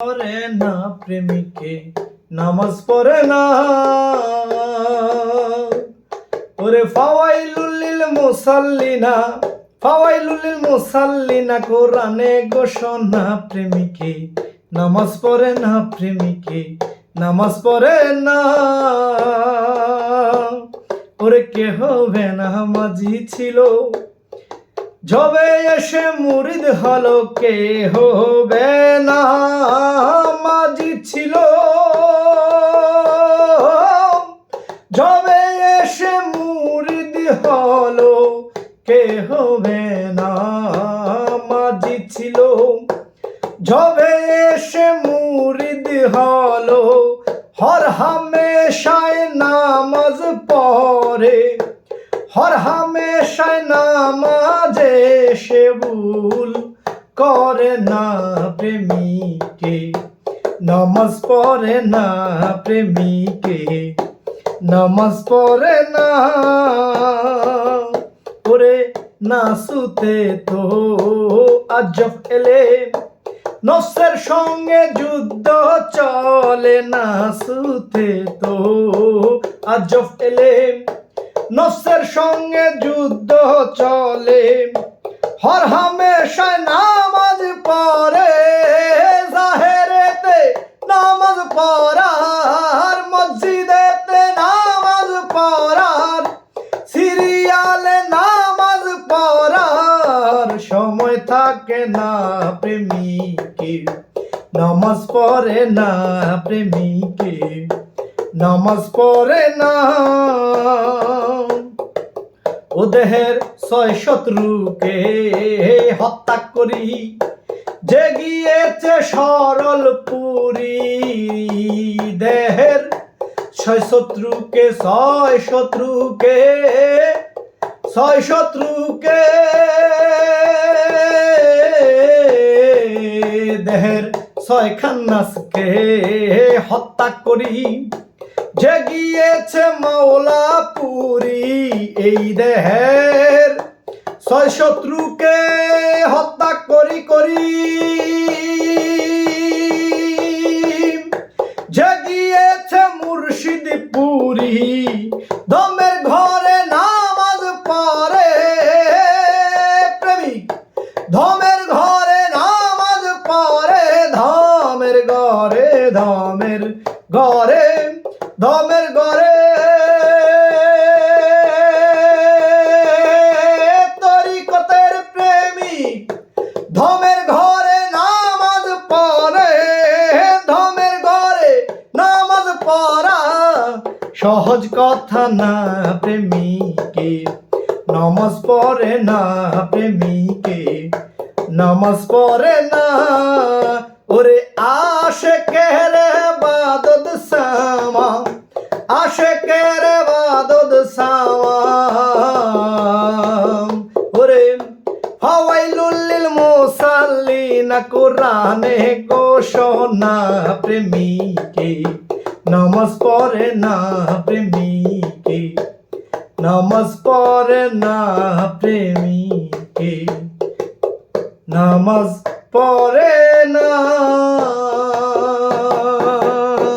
পড়ে না প্রেমিকে, নামাজ পড়ে না। ওরে ফাওয়াইলুল মুসাল্লিনা ফাওয়াইলুল মুসাল্লিনা কোরআনে ঘোষণা, প্রেমিকে, নামাজ পড়ে না প্রেমিকে, নামাজ পড়ে না। ওরে কে হবে মাঝি ছিল যবে এসে মুরিদ হলো কে হবে না। মাঝি ছিল। যবে এসে মুরিদ হলো কে হবে না। মাঝি ছিল। যবে এসে মুরিদ হলো হর হামেশায় পড়ে হর হামেশায় নামাজে সে ভুল করে না প্রেমিকে। নামাজ পড়ে না প্রেমিকে। নামাজ পড়ে না। ওরে না সুতে তো আজব এলে নফসের সঙ্গে যুদ্ধ চলে না সুতে তো আজব এলে নফসের সঙ্গে যুদ্ধ চলে। হর হামেশায় নামাজ পড়ে, জাহেরেতে নামাজ পড়ার, মসজিদেতে নামাজ পড়ার, সিরিয়ালে নামাজ পড়ার সময় থাকে না প্রেমিকে। নামাজ পড়ে না প্রেমিকে, নামাজ পড়ে না। ও দেহের ছয় শত্রুকে হত্যা করি। যে গিয়েছে সরল পুরী দেহের ছয় শত্রুকে ছয় শত্রুকে ছয় শত্রুকে দেহের ছয় খান্নাসকে হত্যা করি। যে গিয়েছে মাওলাপুরি এই দেহের। ছয় শত্রুকে হত্যা করি করি। যে গিয়েছে মুর্শিদপুরি দমের ঘরে নামাজ পড়ে। প্রেমিক ধমের ঘরে নামাজ পড়ে ধমের ঘরে ধমের ঘরে। ধমের ঘরে। তরিকতের প্রেমিক ধমের ঘরে নামাজ পড়ে। ধমের ঘরে নামাজ পড়া সহজ কথা না প্রেমিকে। নামাজ পড়ে না প্রেমিকে। নামাজ পড়ে না। ওরে আশে কেরে সামা আশে কেরে বাদদ সামা ওরে হাওয়াইলুল মুসাল্লিনা কোরআনে ঘোষণা প্রেমিকে, নামাজ পড়ে না প্রেমিকে, নামাজ পড়ে না প্রেমিকে, নামাজ পড়ে না।